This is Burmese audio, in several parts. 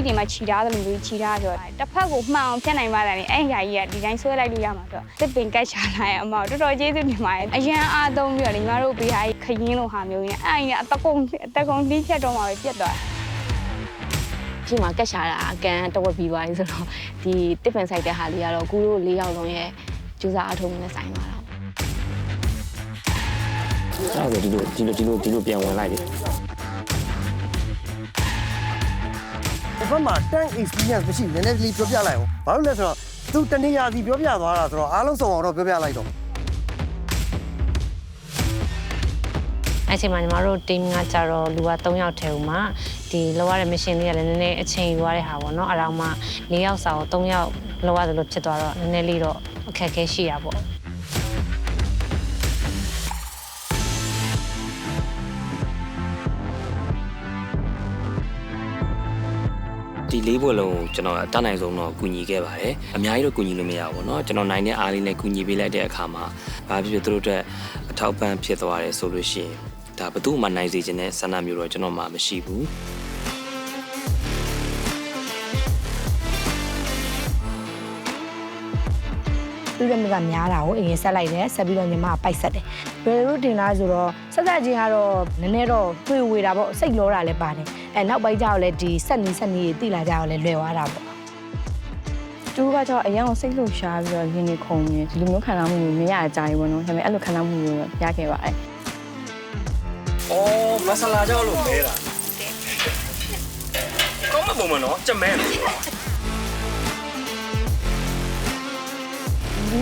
န်အိတ်တွေမှာခြိထားတယ်လို့မျိုးခြိထားဆိုတော့တစ်ဖက်ကိုမှန်အောင်ဖြတ်နိုင်ပါလားလေအဲ့ဒီဟာကြီးကဒီတိုင်းဆွဲလိုက်လို့ရမှာဆိုတော့တစ်ပင်ကတ်ချလာရဲ့အမတော်တော်ကျေးဇူးတင်ပါတယ်အရန်အားသုံးပြီးတော့ညီမတို့ဘေးဟာကြီးခရင်လိုဟာမျိုးကြီးအဲ့အရင်အတကုံအတကုံတီးချက်တော့မှပဲပြတ်သွားတယ်ဒီမှာကက်ရှာတာအကန်တဝက်ပြီးသွားပြီဆိုတော့ဒီတစ်ပင်ဆိုင်တဲ့ဟာလေးကတော့ကူတို့၄ယောက်လုံးရဲ့ကျူစာအထုံးနဲ့ဆိုင်သွားတာအဲ့ဒါဆိုဒီလိုဒီလိုဒီလိုဒီလိုပြန်ဝင်လိုက်တ ဘက်မှာ tank experience မရှိဘူးနည်းနည်းလေးပြောပြလိုက်အောင်ဘာလို့လဲဆိုတော့သူတနေ့ရာစီပြောပြသွားတာဆိုတော့အားလုံးစုံအောင်တော့ပြောပြလိုက်တော့အဲ့ချိန်မှာညီမတို့ team ကကြတော့လူက3ယောက်ထဲဦးမှာဒီလောက်ရတဲ့ mission လေးကလည်းနည်းနည်းအချိန်ယူရတဲ့ဟာပေါ့နော်အဲ့ဒါမှ၄ယောက်စာကို3ယောက်လောက်ရတယ်လို့ဖြစ်သွားတော့နည်းနည်းလေးတော့အခက်အခဲရှိတာပေါ့ ဒီလေးဘွက်လုံးကိုကျွန်တော်အတတ်နိုင်ဆုံးတော့ကူညီခဲ့ပါတယ်အများကြီးတော့ကူညီလို့မရဘူးเนาะကျွန်တော်နိုင်တဲ့အားလေးနဲ့ကူညီပေးလိုက်တဲ့အခါမှာဘာဖြစ်ဖြစ်သူတို့အတွက်အထောက်ပံ့ဖြစ်သွားတယ်ဆိုလို့ရှိရင်ဒါဘယ်သူမှနိုင်စေချင်တဲ့ဆန္ဒမျိုးတော့ကျွန်တော်မှမရှိဘူး သူတို့ကများတာကိုအရင်ဆက်လိုက်တယ်ဆက်ပြီးတော့ညီမကပိုက်ဆက်တယ်ဘယ်လိုတင်လားဆိုတော့ဆက်ဆက်ချင်းကတော့နည်းနည်းတော့တွေ့ဝေတာပေါ့စိတ်လောတာလည်းပါတယ် အဲနောက်ပိုင်းကျတော့လည်းဒီဆက်နီးဆက်နီးတိလာကြတော့လည်းလွယ်သွားတာပေါ့သူကကြောင့်အရင်ကစိတ်လှုပ်ရှားပြီးတော့ရင်းနေခုံနေဒီလိုမျိုးခံစားမှုမျိုးမရကြဘူးပေါ့နော်ဒါပေမဲ့အဲ့လိုခံစားမှုမျိုးရခဲ့ပါတယ်။အော်မဆလာကြောက်လို့မဲတာ။ကောင်းမပုံမနော်ကြက်မဲလို့ဒီ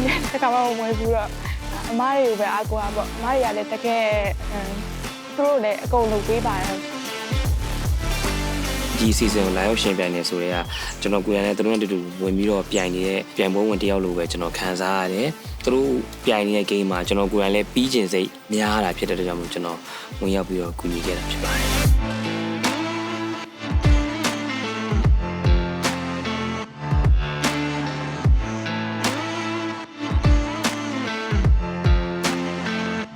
နေ့တခါမှမမွေးဘူးတော့အမားတွေကိုပဲအားကိုးတာပေါ့အမားတွေကလည်းတကယ်သူတို့လည်းအကုန်လုပ်ပေးပါတယ် ဒီ season ကိုလာရောက်ရှင်ပြိုင်နေဆိုတော့ကျွန်တော်ကိုရနဲ့သူတို့နဲ့တူတူဝင်ပြီးတော့ပြိုင်နေတဲ့ပြိုင်ပွဲဝင်တယောက်လိုပဲကျွန်တော်ခံစားရတယ်။သူတို့ပြိုင်နေတဲ့ game မှာကျွန်တော်ကိုရလည်းပြီးကျင်စိတ်များတာဖြစ်တဲ့အတွက်ကြောင့်မို့ကျွန်တော်ဝင်ရောက်ပြီးတော့ကူညီခဲ့တာဖြစ်ပါတယ်။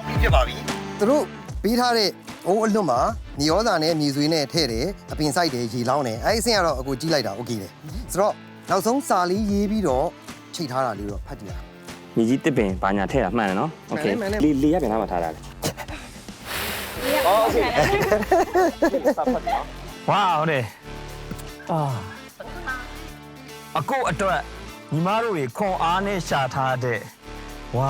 ပြီးဖြစ်ပါပြီသူတို့ပေးထားတဲ့အိုးအလွတ်မှာ မြေဩဇာနဲ့မြေဆွေးနဲ့ထည့်တယ်အပင်ဆိုင်တယ်ရေလောင်းတယ်အဲ့ဒီအဆင့်ကတော့အကိုကြည့်လိုက်တာโอเคတယ်ဆိုတော့နောက်ဆုံးစာလေးရေးပြီးတော့ချိန်ထားတာလေးတော့ဖတ်ကြည့်ရအောင် ညီကြီးတစ်ပင်ဘာညာထည့်တာမှန်တယ်နော် မှန်တယ်မှန်တယ် လေးလေးရပြန်လာမှထားတာလေအော်โอเคစပ်ဖတ်နော် ဝါဟုတ်တယ်အာအကိုအတွက်ညီမတို့တွေခွန်အားနဲ့ရှာထားတဲ့ဝါ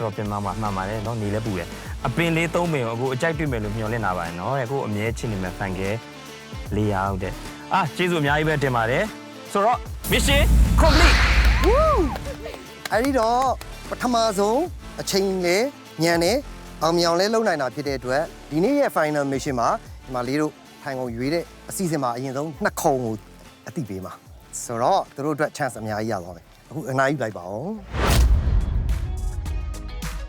တော့ပြင်มาမှာမှန်ပါတယ်เนาะနေလဲပူတယ် အပင်လေးသုံးပင်ကိုအခုအကြိုက်တွေ့မယ်လို့မျှော်လင့်တာပါတယ်နော်တဲ့အခုအမြဲချစ်နေမဲ့ fan ကလေးရောက်တဲ့အာကျေးဇူးအများကြီးပဲတင်ပါတယ်ဆိုတော့ mission complete အဲ့ဒီတော့ပထမဆုံးအချိန်လေညံနေအောင်မြောင်လဲလုံနိုင်တာဖြစ်တဲ့အတွက်ဒီနေ့ရဲ့ final mission မှာဒီမှာလေးတို့ထိုင်ကုန်ရွေးတဲ့အစီအစဉ်မှာအရင်ဆုံးနှစ်ခုံကိုအတိပေးမှာဆိုတော့တို့တို့အတွက် chance အများကြီးရသွားမယ်အခုအနားယူလိုက်ပါဦး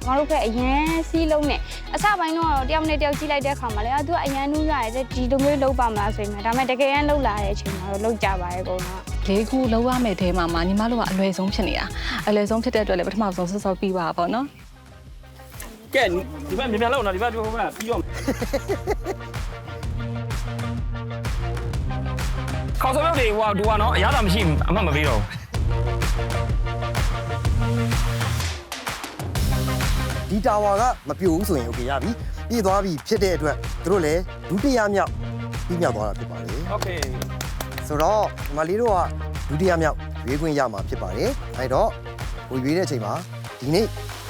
မတို့ကအရန်စီးလုံးနဲ့အစပိုင်းတော့တယောက်နဲ့တယောက်ကြည့်လိုက်တဲ့အခါမှာလည်းသူကအရန်နူးရတယ်ဒီလိုမျိုးလုံးပါမလားဆိုရင်ဒါပေမဲ့တကယ်ရန်လုံးလာတဲ့အချိန်မှာတော့လုံးကြပါရဲ့ကုန်တော့လေးခုလောက်ရမယ့်အဲမှာမှာညီမတို့ကအလွယ်ဆုံးဖြစ်နေတာအလွယ်ဆုံးဖြစ်တဲ့အတွက်လည်းပထမဆုံးစောစောပြီးပါပါတော့ကဲဒီဘက်မြန်မြန်လောက်နော်ဒီဘက်ဒီဘက်ပြီးတော့ခေါင်းဆောင်တွေဟိုဒူကနော်အရသာမရှိအမှတ်မပေးတော့ဘူး ဒီတာဝါကမပြိုဘူးဆိုရင်โอเคရပြီပြည့်သွားပြီဖြစ်တဲ့အတွက်သူတို့လည်းဒုတိယမြောက်ပြီးမြောက်သွားတာဖြစ်ပါလေ โอเค ဆိုတော့ဒီမလေးတို့ကဒုတိယမြောက်ရွေးခွင့်ရမှာဖြစ်ပါတယ်အဲတော့ဟိုရွေးတဲ့အချိန်မှာဒီနေ့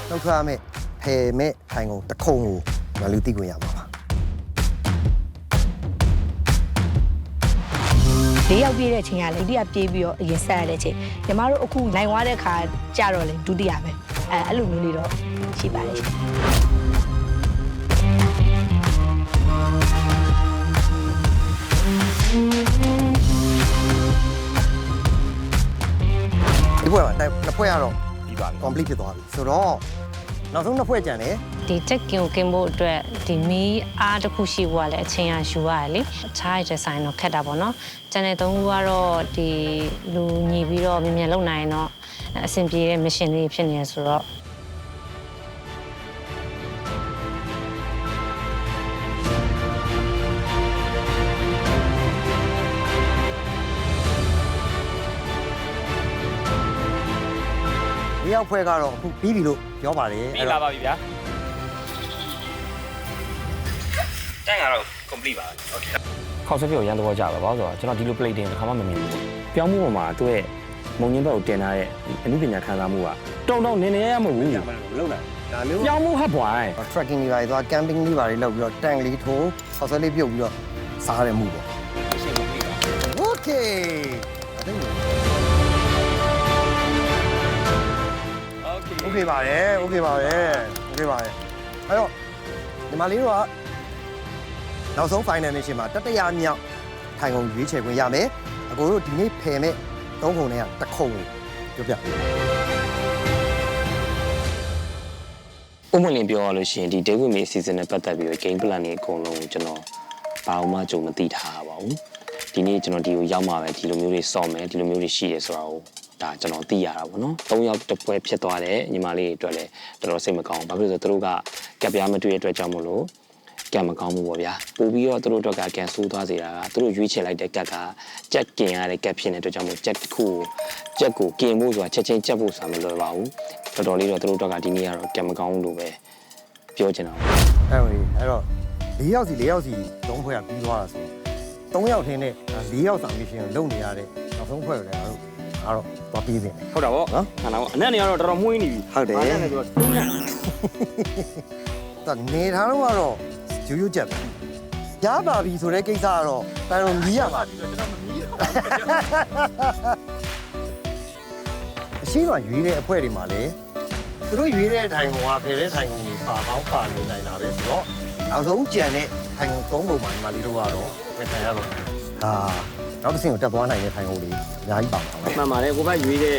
နှုတ်ထွက်ရမယ့်ဖယ်မဲ့ထိုင်ကုန်တစ်ခုံကိုမလူသိခွင့်ရမှာပါ လေးယောက်ပြေးတဲ့အချိန်ကလေဒုတိယပြေးပြီးတော့အရင်ဆက်ရတဲ့အချိန်ညီမတို့အခုနိုင်သွားတဲ့ခါကြတော့လေဒုတိယပဲအဲအဲ့လိုမျိုးလေးတော့ ရှိပါတယ်ရှင်ဒီဘက်မှာတိုက်နှစ်ဖွဲ့ကတော့ပြီးပါပြီ complete ဖြစ်သွားပြီဆိုတော့နောက်ဆုံးနှစ်ဖွဲ့ကြံတယ်ဒီတက်ကင်ကိုကင်ဖို့အတွက်ဒီမီးအားတစ်ခုရှိဖို့ကလည်းအချိန်ရယူရတယ်လေအခြားရတဲ့ဆိုင်တော့ခက်တာပေါ့နော်ကျန်တဲ့သုံးခုကတော့ဒီလူညီပြီးတော့မြန်မြန်လုပ်နိုင်ရင်တော့အဆင်ပြေတဲ့ mission လေးဖြစ်နေရဆိုတော့ လေးယောက်ဖွဲ့ကတော့အခုပြီးပြီလို့ပြောပါတယ် ပြီးလာပါပြီဗျာတန်ကတော့ complete ပါโอเคခေါက်ဆွဲပြောရန်သဘောကြပါဘာလို့ဆိုတော့ကျွန်တော်ဒီလို plate တင်တစ်ခါမှမမြင်ဘူးပြောင်းမှုပေါ်မှာသူ့ရဲ့မုံညင်းဘက်ကိုတင်ထားတဲ့အမှုပညာခံစားမှုကတုံတုံနည်းနည်းရမဟုတ်ဘူး လုံးလိုက်ဒါမျိုး ပြောင်းမှုဟပ်ပွိုင်း tracking တွေပါသွား camping လေးပါလေးလုပ်ပြီးတော့တန်လေးထိုးဆောက်ဆွဲလေးပြုတ်ပြီးတော့စားရမှုပေါ့ Okay အဲ့ဒါ Okay ပါတယ် Okay ပါတယ် Okay ပါတယ်အဲ့တော့ဒီမလေးတို့ကနောက်ဆုံး final mission မှာတတရမြောက်ထိုင်ကုန်ရွေးချယ်ခွင့်ရမယ်အကိုတို့ဒီနေ့ဖယ်မဲ့သုံးခုနဲ့ကတစ်ခုကိုပြောပြဥမလင်ပြောရလို့ရှိရင်ဒီ day with me season နဲ့ပတ်သက်ပြီးတော့ game plan တွေအကုန်လုံးကျွန်တော်ဘာမှကြုံမသိထားပါဘူးဒီနေ့ကျွန်တော်ဒီကိုရောက်มาပဲဒီလိုမျိုးတွေစောင့်မယ်ဒီလိုမျိုးတွေရှိရဲဆိုတာကို ဒါကျွန်တော်သိရတာပေါ့နော်၃ယောက်တစ်ပွဲဖြစ်သွားတယ်ညီမလေးတွေအတွက်လည်းတော်တော်စိတ်မကောင်းဘူးဘာဖြစ်လို့လဲဆိုတော့သူတို့ကကပ်ပြားမတွေ့တဲ့အတွက်ကြောင့်မလို့ကံမကောင်းဘူးပေါ့ဗျာပို့ပြီးတော့သူတို့အတွက်ကကန်ဆိုးသွားစေတာကသူတို့ရွေးချယ်လိုက်တဲ့ကက်ကကြက်ကင်ရတဲ့ကက်ဖြစ်နေတဲ့အတွက်ကြောင့်မို့ကြက်တစ်ခုကိုကြက်ကိုကင်ဖို့ဆိုတာချက်ချင်းကြက်ဖို့ဆိုတာမလွယ်ပါဘူးတော်တော်လေးတော့သူတို့အတွက်ကဒီနေ့ကတော့ကံမကောင်းဘူးလို့ပဲပြောချင်တာပါအဲ့ဝင်အဲ့တော့၄ယောက်စီ၄ယောက်စီသုံးဖွဲ့ကပြီးသွားတာဆို၃ယောက်ထင်းနဲ့၄ယောက်စာ mission ကိုလုပ်နေရတဲ့နောက်ဆုံးဖွဲ့ကိုလည်းအားတော့ အားတော့သွားပြီးနေတယ်ဟုတ်တာဗောနော်ခန္ဓာကိုအနက်နေကတော့တော်တော်မှုင်းနေပြီဟုတ်တယ်အားနဲ့ဆိုတော့တုံးနေတော့နေထားတော့ကတော့ရိုးရိုးကြက်ပဲရပါပြီဆိုတဲ့ကိစ္စကတော့တန်တော်မြည်ရပါပြီကျွန်တော်မမြည်အရှိကရွေးတဲ့အဖွဲတွေမှာလည်းသူတို့ရွေးတဲ့ထိုင်ကောင်ကဖယ်တဲ့ထိုင်ကောင်ကြီးပါပေါင်းပါနေနိုင်တာပဲဆိုတော့နောက်ဆုံးကြံတဲ့ထိုင်ကောင်သုံးပုံမှာဒီမှာလေးတို့ကတော့ပဲထိုင်ရတော့အာ နောက်တစ်ဆင့်ကိုတက်သွားနိုင်တဲ့ထိုင်ကောင်လေးအများကြီးပါပါပဲမှန်ပါတယ်ကိုဘက်ရွေးတဲ့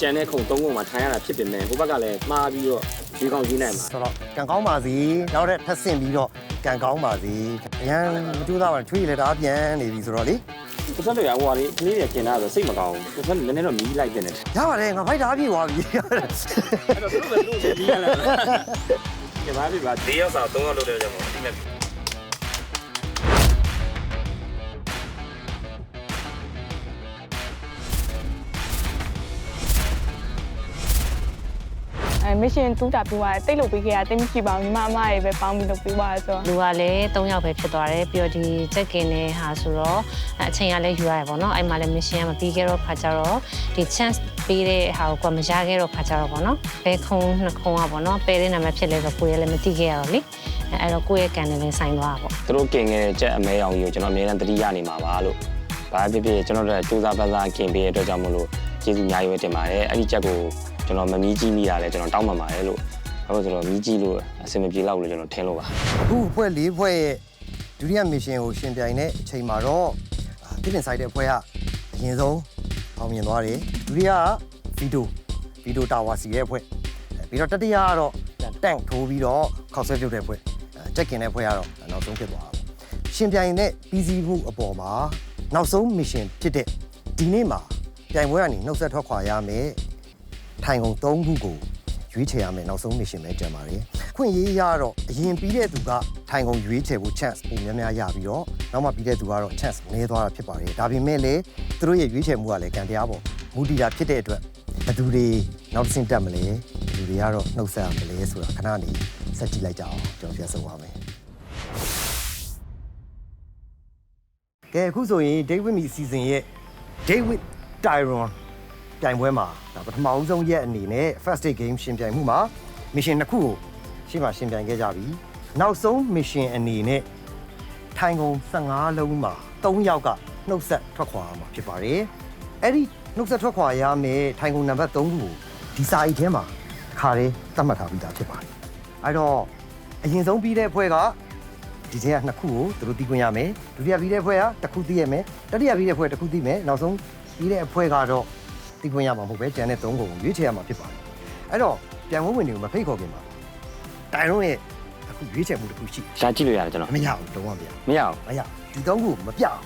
ကြံတဲ့ခုံသုံးခုံမှာထိုင်ရတာဖြစ်ပေမဲ့ကိုဘက်ကလည်းမှားပြီးတော့ရွေးကောင်းရွေးနိုင်မှာဆိုတော့ကံကောင်းပါစေနောက်တဲ့ထပ်ဆင့်ပြီးတော့ကံကောင်းပါစေအရန်မကြိုးစားပါနဲ့ထွေးလေဒါပြန်နေပြီဆိုတော့လေကိုဆက်တို့ရဟိုဟာလေးကလေးတွေကျင်တာဆိုစိတ်မကောင်းဘူးကိုဆက်နည်းနည်းတော့မီးလိုက်တဲ့နဲ့ရပါတယ်ငါဖိုက်တာပြည့်သွားပြီအဲ့တော့သူတို့ပဲသူတို့မီးရလာကဲပါပြီပါ၄ရောက်စာ၃ရောက်လို့တဲ့ကြောင့်ဒီမဲ့ mission တူးတာပြီးသွားတယ်တိတ်လို့ပြီးခဲ့တာတိတ်မရှိပါဘူးညီမအမရေပဲပေါင်းပြီးလုပ်ပြီးသွားတယ်ဆိုတော့လူကလည်း၃ယောက်ပဲဖြစ်သွားတယ်ပြီးတော့ဒီချက်ကင်နဲ့ဟာဆိုတော့အချိန်ကလည်းယူရတယ်ပေါ့နော်အဲ့မှာလည်း mission ကမပြီးခဲ့တော့ခါကြတော့ဒီ chance ပေးတဲ့ဟာကိုကမရခဲ့တော့ခါကြတော့ပေါ့နော်ဘယ်ခုံနှစ်ခုံอ่ะပေါ့နော်ပယ်တဲ့နာမည်ဖြစ်လဲဆိုကိုယ်လည်းမသိခဲ့ရတော့လေအဲ့အဲ့တော့ကိုယ့်ရဲ့ကန်နဲ့လည်းဆိုင်သွားတာပေါ့သူတို့ကင်ခဲ့တဲ့ကြက်အမဲအောင်ကြီးကိုကျွန်တော်အမြဲတမ်းတတိရနေမှာပါလို့ဘာဖြစ်ဖြစ်ကျွန်တော်တို့စူးစမ်းပန်းစားကင်ပေးတဲ့အတွက်ကြောင့်မလို့ကျေးဇူးအများကြီးပဲတင်ပါတယ်အဲ့ဒီကြက်ကို ကျွန်တော်မမီးကြီးမိတာလဲကျွန်တော်တောင်းပန်ပါတယ်လို့ဘာလို့ဆိုတော့မီးကြီးလို့အဆင်မပြေတော့လို့ကျွန်တော်ထင်လို့ပါအခုအဖွဲ့၄ဖွဲ့ရဲ့ဒုတိယမစ်ရှင်ကိုရှင်ပြိုင်တဲ့အချိန်မှာတော့တိတင်ဆိုင်တဲ့အဖွဲ့ကအရင်ဆုံးအောင်မြင်သွားတယ်ဒုတိယကဗီတိုဗီတိုတာဝါစီရဲ့အဖွဲ့အဲပြီးတော့တတိယကတော့တန့်ထိုးပြီးတော့ခောက်ဆွဲပြုတ်တဲ့အဖွဲ့အဲချက်ကင်တဲ့အဖွဲ့ကတော့နောက်ဆုံးဖြစ်သွားတာပေါ့ရှင်ပြိုင်တဲ့ပြီးစီးမှုအပေါ်မှာနောက်ဆုံးမစ်ရှင်ဖြစ်တဲ့ဒီနေ့မှာပြိုင်ပွဲကနေနှုတ်ဆက်ထွက်ခွာရမယ် ထိုင်ကုန်၃ခုကိုရွေးချယ်ရမယ်နောက်ဆုံး mission ပဲကြံပါတယ်။ခွင့်ရေးရတော့အရင်ပြီးတဲ့သူကထိုင်ကုန်ရွေးချယ်ဖို့ chance ပုံများများရပြီးတော့နောက်မှပြီးတဲ့သူကတော့ chance နည်းသွားတာဖြစ်ပါတယ်။ဒါပေမဲ့လည်းသူတို့ရဲ့ရွေးချယ်မှုကလည်းကံတရားပေါ့မူတည်တာဖြစ်တဲ့အတွက်ဘယ်သူတွေနောက်တစ်ဆင့်တက်မလဲဘယ်သူတွေကတော့နှုတ်ဆက်ရမလဲဆိုတာခဏနေစက်ကြည့်လိုက်ကြအောင်ကျွန်တော်ပြန်ဆုံးပါမယ်။ကဲအခုဆိုရင် David Me season ရဲ့ David Tyron ပြိုင်ပွဲမှာဒါပထမအဦးဆုံးရက်အနေနဲ့ first day game ရှင်ပြိုင်မှုမှာ mission နှစ်ခုကိုရှေ့မှာရှင်ပြိုင်ခဲ့ကြပြီနောက်ဆုံး mission အနေနဲ့ထိုင်ကုန်15လုံးမှာ3ယောက်ကနှုတ်ဆက်ထွက်ခွာရမှာဖြစ်ပါတယ်အဲ့ဒီနှုတ်ဆက်ထွက်ခွာရမယ်ထိုင်ကုန်နံပါတ်3ခုကိုဒီစာအိတ်ထဲမှာခါလေးသတ်မှတ်ထားပြီးသားဖြစ်ပါတယ်အဲ့တော့အရင်ဆုံးပြီးတဲ့အဖွဲ့ကဒီထဲကနှစ်ခုကိုသူတို့တီးခွင့်ရမယ်ဒုတိယပြီးတဲ့အဖွဲ့ကတစ်ခုတီးရမယ်တတိယပြီးတဲ့အဖွဲ့တစ်ခုတီးမယ်နောက်ဆုံးပြီးတဲ့အဖွဲ့ကတော့ တီးခွင့်ရမှာမဟုတ်ပဲကျန်တဲ့သုံးကုန်ကိုရွေးချယ်ရမှာဖြစ်ပါတယ်အဲ့တော့ပြန်ဝင်ဝင်တွေကိုမဖိတ်ခေါ်ခင်မှာတိုင်ရုံးရဲ့အခုရွေးချယ်မှုတစ်ခုရှိတယ်ရှားကြည့်လို့ရတယ်ကျွန်တော်မရဘူးတော့မပြမရဘူးမရဒီသုံးခုမပြအောင်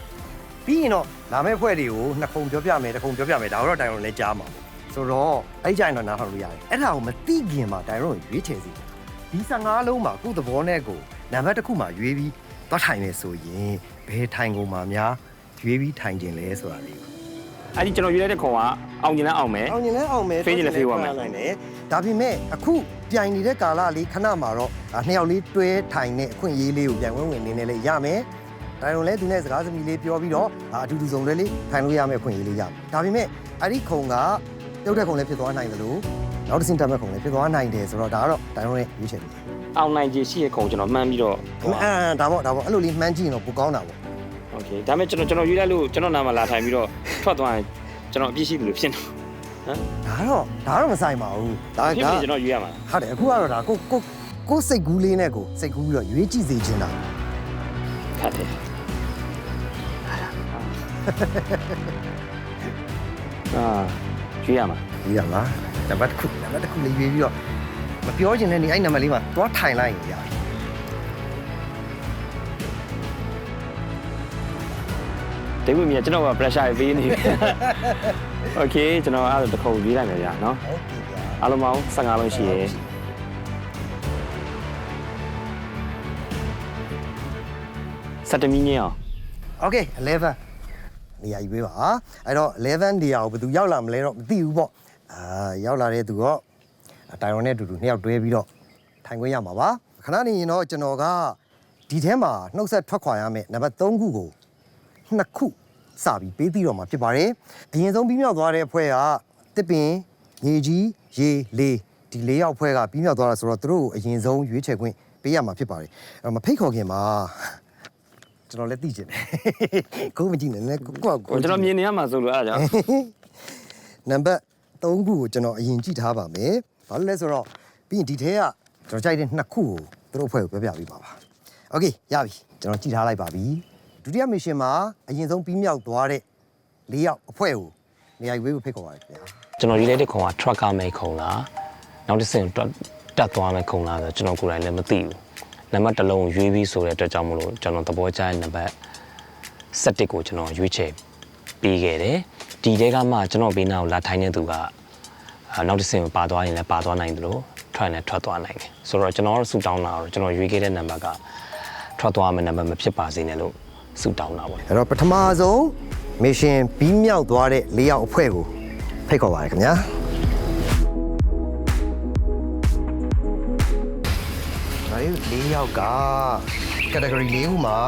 ပြီးရင်တော့လာမယ့်ဖွဲ့တွေကိုနှစ်ခုပြောပြမယ်တစ်ခုပြောပြမယ်ဒါတော့တိုင်ရုံးလည်းကြားမှာပေါ့ဆိုတော့အဲ့ကြရင်တော့နားထောင်လို့ရတယ်အဲ့ဒါကိုမသိခင်မှာတိုင်ရုံးကိုရွေးချယ်စီတယ်ဒီ15လုံးမှာအခုသဘောနဲ့ကိုနံပါတ်တစ်ခုမှာရွေးပြီးသွားထိုင်နေဆိုရင်ဘယ်ထိုင်ကုန်မှာများရွေးပြီးထိုင်ခြင်းလဲဆိုတာလေးကို အဲ့ဒီကျွန်တော်ရွေးလိုက်တဲ့ခုံကအောင်ကျင်လဲအောင်မယ် အောင်ရင်လည်းအောင်မယ်ဖေးချင်လည်းဖေးသွားမယ် နိုင်တယ်ဒါပေမဲ့အခုပြိုင်နေတဲ့ကာလလေးခဏမှာတော့ဒါနှစ်ယောက်လေးတွဲထိုင်တဲ့အခွင့်အရေးလေးကိုပြိုင်ဝင်ဝင်နေနေလေးရမယ်ဒါရုံလည်းသူနဲ့စကားသမီးလေးပြောပြီးတော့အာအတူတူဆုံးတွဲလေးထိုင်လို့ရမယ့်အခွင့်အရေးလေးရမယ်ဒါပေမဲ့အဲ့ဒီခုံကပြုတ်တဲ့ခုံလည်းဖြစ်သွားနိုင်တယ်လို့နောက်တစ်ဆင့်တက်မဲ့ခုံလည်းဖြစ်သွားနိုင်တယ်ဆိုတော့ဒါကတော့ဒါရုံရဲ့ရွေးချယ်မှုအောင်နိုင်ခြင်းရှိတဲ့ခုံကျွန်တော်မှန်းပြီးတော့အာဒါပေါ့ဒါပေါ့အဲ့လိုလေးမှန်းကြည့်ရင်တော့ပိုကောင်းတာပေါ့ okay ဒါပေမဲ့ကျွန်တော်ကျွန်တော်ရွေးလိုက်လို့ကျွန်တော်နာမလာထိုင်ပြီးတော့ထွက်သွားရင်ကျွန်တော်အပြည့်ရှိတယ်လို့ဖြစ်နေဟမ်ဒါတော့ဒါတော့မဆိုင်ပါဘူးဒါဖြစ်ဒါပြီကျွန်တော်ရွေးရမှာဟုတ်တယ်အခုကတော့ဒါကိုကိုကိုစိတ်ကူးလေးနဲ့ကိုစိတ်ကူးပြီးတော့ရွေးကြည့်စေချင်တာခတ်တယ်အာရွေးရမှာဒီရမှာနံပါတ်တစ်ခုနံပါတ်တစ်ခုလေးရွေးပြီးတော့မပြောချင်တဲ့နေအဲ့နံပါတ်လေးမှာသွားထိုင်လိုက်ရင်ရတယ် ဒိတ်ဝင်မြကျွန်တော်က pressure ပေးနေပြီโอเคကျွန်တော်အဲ့ဒါတစ်ခုရွေးလိုက်မယ်ဗျာနော် ဟုတ်ပြီဗျာ အားလုံးပေါင်း15လုံးရှိရယ်စက်တမီညင်းအောင် โอเค11နေရာယူပေးပါအဲ့တော့11နေရာကိုဘယ်သူရောက်လာမလဲတော့မသိဘူးပေါ့အာရောက်လာတဲ့သူတော့တိုင်ရွန်နဲ့အတူတူနှစ်ယောက်တွဲပြီးတော့ထိုင်ခွင့်ရမှာပါခဏနေရင်တော့ကျွန်တော်ကဒီထဲမှာနှုတ်ဆက်ထွက်ခွာရမယ်နံပါတ်3ခုကို နှစ်ခုစပြီးပေးပြီးတော့မှာဖြစ်ပါတယ်အရင်ဆုံးပြီးမြောက်သွားတဲ့အဖွဲ့ကတစ်ပင်ရေကြီးရေလေးဒီလေးယောက်ဖွဲ့ကပြီးမြောက်သွားတာဆိုတော့သူတို့ကိုအရင်ဆုံးရွေးချယ်ခွင့်ပေးရမှာဖြစ်ပါတယ်အဲ့တော့မဖိတ်ခေါ်ခင်မှာကျွန်တော်လည်းသိကျင်တယ်ကိုယ်မကြည့်နဲ့နဲ့ကိုယ့်ကိုကိုယ်ကျွန်တော်မြင်နေရမှာဆိုလို့အဲ့ဒါကြောင့်နံပါတ်3ခုကိုကျွန်တော်အရင်ကြည့်ထားပါမယ်။ဘာလို့လဲဆိုတော့ပြီးရင်ဒီထဲကကျွန်တော်ကြိုက်တဲ့နှစ်ခုကိုသူတို့အဖွဲ့ကိုပြောပြပေးပါပါ။ Okay ရပြီကျွန်တော်ကြည့်ထားလိုက်ပါပြီ။ ဒုတိယမစ်ရှင်မှာအရင်ဆုံးပြီးမြောက်သွားတဲ့၄ယောက်အဖွဲ့ကိုနေရာယူပေးဖို့ဖိတ်ခေါ်ပါတယ်ခင်ဗျာကျွန်တော်ရွေးလိုက်တဲ့ခုံက truck ကမဲ့ခုံလားနောက်တစ်ဆင့်တက်တက်သွားမဲ့ခုံလားဆိုတော့ကျွန်တော်ကိုယ်တိုင်လည်းမသိဘူးနံပါတ်တစ်လုံးကိုရွေးပြီးဆိုတဲ့အတွက်ကြောင့်မလို့ကျွန်တော်သဘောကျတဲ့နံပါတ်7ကိုကျွန်တော်ရွေးချယ်ပေးခဲ့တယ်ဒီတဲကမှကျွန်တော်ဘေးနားကိုလာထိုင်နေသူကအာနောက်တစ်ဆင့်ကိုပါသွားရင်လည်းပါသွားနိုင်တယ်လို့ထွက်ရင်လည်းထွက်သွားနိုင်တယ်ဆိုတော့ကျွန်တော်တို့ဆူတောင်းတာတော့ကျွန်တော်ရွေးခဲ့တဲ့နံပါတ်ကထွက်သွားမယ့်နံပါတ်မဖြစ်ပါစေနဲ့လို့ ဆူတောင်းတာပေါ့။အဲ့တော့ပထမဆုံးမစ်ရှင်ပြီးမြောက်သွားတဲ့၄ယောက်အဖွဲ့ကိုဖိတ်ခေါ်ပါတယ်ခင်ဗျာ။ဒါလေး၄ယောက်က category ၄ခုမှာ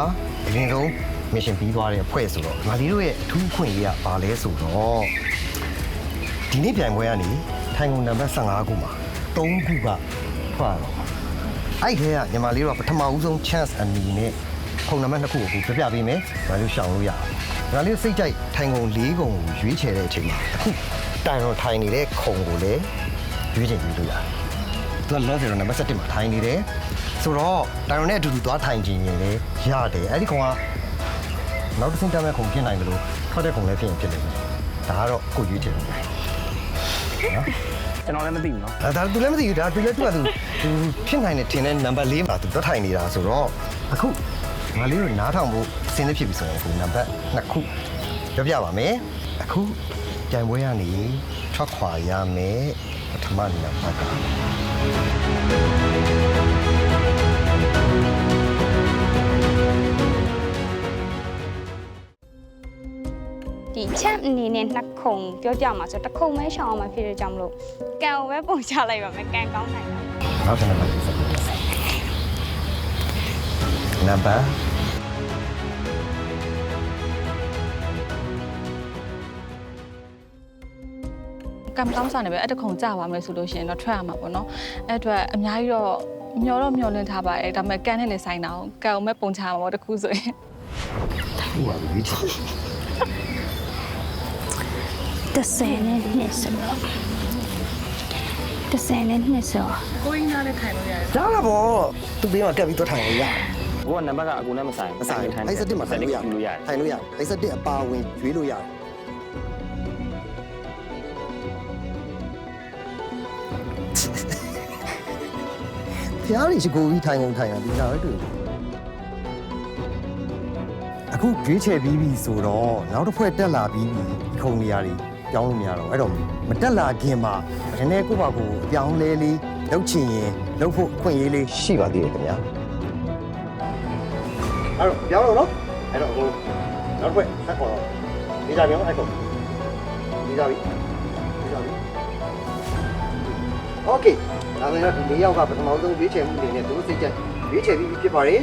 အရင်ဆုံး mission ပြီးသွားတဲ့အဖွဲ့ဆိုတော့ငါလေးတို့ရဲ့အထူးအခွင့်အရေးကဘာလဲဆိုတော့ဒီနေ့ပြိုင်ပွဲကနေထိုင်ကုန်နံပါတ်15ခုမှာ3ခုကထွက်တော့အဲ့ဒီထဲကညီမလေးတို့ကပထမဦးဆုံး chance အနေနဲ့ ခုံနံပါတ်2ခုကိုပြပြပေးမယ်ငါလေးရှောင်လို့ရအောင်ငါလေးစိတ်ကြိုက်ထိုင်ကုန်၄ခုကိုရွေးချယ်တဲ့အချိန်မှာအခုတိုင်တော့ထိုင်နေတဲ့ခုံကိုလည်းရွေးချယ်ပြီးလို့ရတယ်သူကလောဆယ်တော့နံပါတ်7မှာထိုင်နေတယ်ဆိုတော့တိုင်ရုံနဲ့အတူတူသွားထိုင်ခြင်းရင်လည်းရတယ်အဲ့ဒီကောင်ကနောက်တစ်ဆင့်တက်မဲ့ခုံဖြစ်နိုင်တယ်လို့ထွက်တဲ့ခုံလည်းဖြစ်ရင်ဖြစ်လိမ့်မယ်ဒါကတော့ကိုယ်ရွေးချယ်တယ်နော်ကျွန်တော်လည်းမသိဘူးနော်အဲဒါသူလည်းမသိဘူးဒါသူလည်းသူကသူသူဖြစ်နိုင်တဲ့ထင်တဲ့နံပါတ်၄မှာသူတွတ်ထိုင်နေတာဆိုတော့အခု ငါလေးတို့နားထောင်ဖို့အစင်းသစ်ဖြစ်ပြီဆိုရင်အခုနံပါတ်2ခုပြောပြပါမယ်အခုကြိုင်ပွဲရနေထွက်ခွာရမယ်ပထမနံပါတ်ကဒီချက်အနေနဲ့နှစ်ခုံပြောကြမှာဆိုတစ်ခုံပဲရှောင်းအောင်မဖြစ်တဲ့ကြောင့်မလို့ကန်ကိုပဲပုံချလိုက်ပါမယ်ကန်ကောင်းနိုင်တာနောက်တစ်နံပါတ်ဆက် နံပါတ်ကံကောင်းစားနေပဲအဲ့တခုံကြပါမယ်ဆိုလို့ရှိရင်တော့ထွက်ရမှာပေါ့နော်အဲ့အတွက်အများကြီးတော့မျောတော့မျောလင့်ထားပါတယ်ဒါပေမဲ့ကန်နဲ့လည်းဆိုင်တာအောင်ကန်အောင်မဲ့ပုံချမှာပေါ့တခုဆိုရင်ဟိုပါပြီချစ်တစ်ဆယ်နဲ့နှစ်ဆိုတော့တစ်ဆယ်နဲ့နှစ်ဆိုဒါကဘောသူဘေးမှာတက်ပြီးတွတ်ထိုင်လို့ရတယ် ဘိုးကနံပါတ်ကအကူနဲ့မဆိုင်မဆိုင်အိုက်စတစ်မှာထိုင်လို့ရလို့ရတယ်ထိုင်လို့ရအိုက်စတစ်အပါဝင်ရွေးလို့ရတယ်ဖျားရီရှိကိုပြီးထိုင်ကုန်ထိုင်တာဒီနာပဲတွေ့တယ်အခုရွေးချယ်ပြီးပြီဆိုတော့နောက်တစ်ဖွဲ့တက်လာပြီးပြီဒီခုံနေရာတွေပြောင်းလို့မရတော့ဘူးအဲ့တော့မတက်လာခင်မှာနည်းနည်းကိုယ့်ဘာကိုအပြောင်းလဲလေးလုပ်ချင်ရင်လုပ်ဖို့အခွင့်အရေးလေးရှိပါသေးတယ်ခင်ဗျာ အဲ့တော့ပြောင်းလို့နော်အဲ့တော့ဟိုနောက်တစ်ခွက်ဆက်ခေါ်တော့ဒီကြပြောင်းအဲ့ကောင် ကြပြီပြီးကြပြီโอเคဒါဆိုရင်တော့ဒီ၄ယောက်ကပထမဆုံးရွေးချယ်မှုအနေနဲ့သူတို့စိတ်ချက်ရွေးချယ်ပြီးဖြစ်ပါတယ်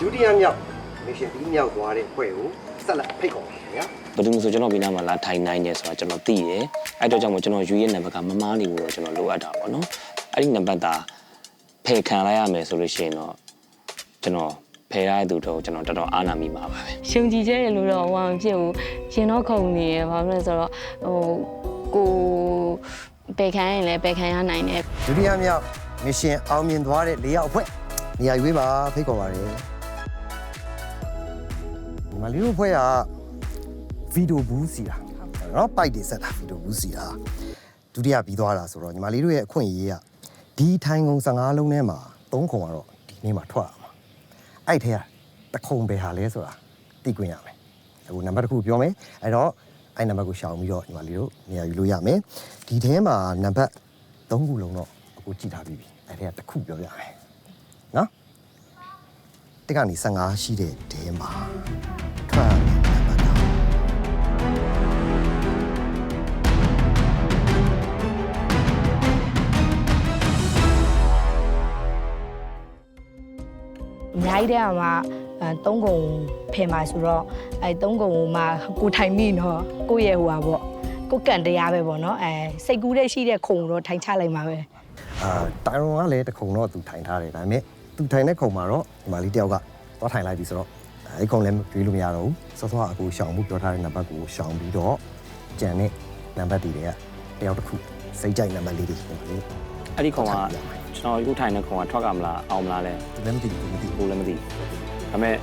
ဒုတိယမြောက် mission ပြီးမြောက်သွားတဲ့ဖွဲ့ကိုဆက်လက်ဖိတ်ခေါ်ပါခင်ဗျာ ဘယ်သူမှဆိုကျွန်တော်ဒီနားမှာလာထိုင်နိုင်တယ်ဆိုတာကျွန်တော်သိတယ်အဲ့တော့ကြောင့်မို့ကျွန်တော်ယူရဲ့နံပါတ်ကမမားနေဘူးတော့ကျွန်တော်လိုအပ်တာပေါ့နော်အဲ့ဒီနံပါတ်သာဖယ်ခံလိုက်ရမယ်ဆိုလို့ရှိရင်တော့ကျွန်တော် ဖယ်ရတဲ့သူတို့ကျွန်တော်တော်တော်အားနာမိပါပါပဲ။ရှင်ကြည်ကျဲတယ်လို့တော့ဟိုမဖြစ်ဘူး။ရှင်တော့ခုန်နေရဘာဖြစ်လဲဆိုတော့ဟိုကိုဘယ်ခံရင်လဲဘယ်ခံရနိုင်လဲဒုတိယမြောက်မရှင်အောင်မြင်သွားတဲ့၄ယောက်အဖွဲ့နေရာရွေးပါဖိတ်ခေါ်ပါတယ်ဒီမလေးတို့အဖွဲ့ကဗီဒိုဘူးစီတာနော်ပိုက်တွေဆက်တာဗီဒိုဘူးစီတာဒုတိယပြီးသွားတာဆိုတော့ညီမလေးတို့ရဲ့အခွင့်အရေးကဒီထိုင်ကုန်15လုံးထဲမှာ3ခုကတော့ဒီနေ့မှာထွက်လာ အဲ့ထဲကတစ်ခုပဲဟာလဲဆိုတာသိခွင့်ရမယ်အခုနံပါတ်တစ်ခုပြောမယ်အဲ့တော့အဲ့နံပါတ်ကိုရှောင်ပြီးတော့ညီမလေးတို့နေရာယူလို့ရမယ်ဒီထဲမှာနံပါတ်3ခုလုံးတော့အခုကြည့်ထားပြီးပြီအဲ့ထဲကတစ်ခုပြောပြမယ်နော်တက်ကနေ15ရှိတဲ့တဲမှာထွက်ရမ များကြီးတဲ့ကမှအဲသုံးကုံဖယ်မှာဆိုတော့အဲသုံးကုံမှာကိုထိုင်မိနော်ကိုယ့်ရဲ့ဟိုပါပေါ့ကိုယ်ကန်တရားပဲပေါ့နော်အဲစိတ်ကူးတဲ့ရှိတဲ့ခုံတော့ထိုင်ချလိုက်မှာပဲအာတိုင်ရွန်ကလည်းတခုံတော့သူထိုင်ထားတယ်ဒါပေမဲ့သူထိုင်တဲ့ခုံမှာတော့ဒီမာလေးတယောက်ကသွားထိုင်လိုက်ပြီဆိုတော့အဲ့ခုံလည်းရွေးလို့မရတော့ဘူးစောစောကအကူရှောင်မှုပြောထားတဲ့နံပါတ်ကိုရှောင်ပြီးတော့ကြံတဲ့နံပါတ်တွေတွေကတယောက်တစ်ခုစိတ်ကြိုက်နံပါတ်လေးတွေဒီမာလေးအဲ့ဒီခုံက ကျွန်တော်အခုထိုင်တဲ့ခုံကထွက်ကမလားအောင်မလားလဲသူလည်းမသိဘူးမသိဘူးဘူးလည်းမသိဘူးဒါပေမဲ့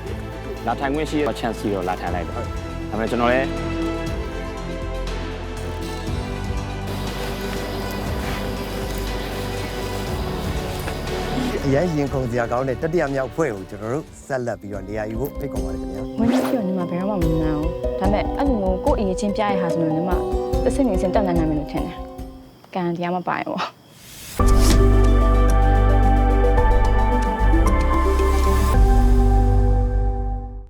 လာထိုင်ခွင့်ရှိရ chance ရှိတော့လာထိုင်လိုက်တယ်ဒါပေမဲ့ကျွန်တော်လည်းအရင်ရင်ခုံစရာကောင်းတဲ့တတိယမြောက်ဖွဲ့ကိုကျွန်တော်တို့ဆက်လက်ပြီးတော့နေရာယူဖို့ဖိတ်ခေါ်ပါတယ်ခင်ဗျာဝင်ပြီးတော့ညီမဘယ်တော့မှမနိုင်အောင်ဒါပေမဲ့အဲ့လိုမျိုးကိုယ့်အရင်ချင်းပြရဟာဆိုတော့ညီမတစ်စင်းနေစင်းတက်နိုင်နိုင်မယ်လို့ထင်တယ်ကံတရားမပိုင်ဘူး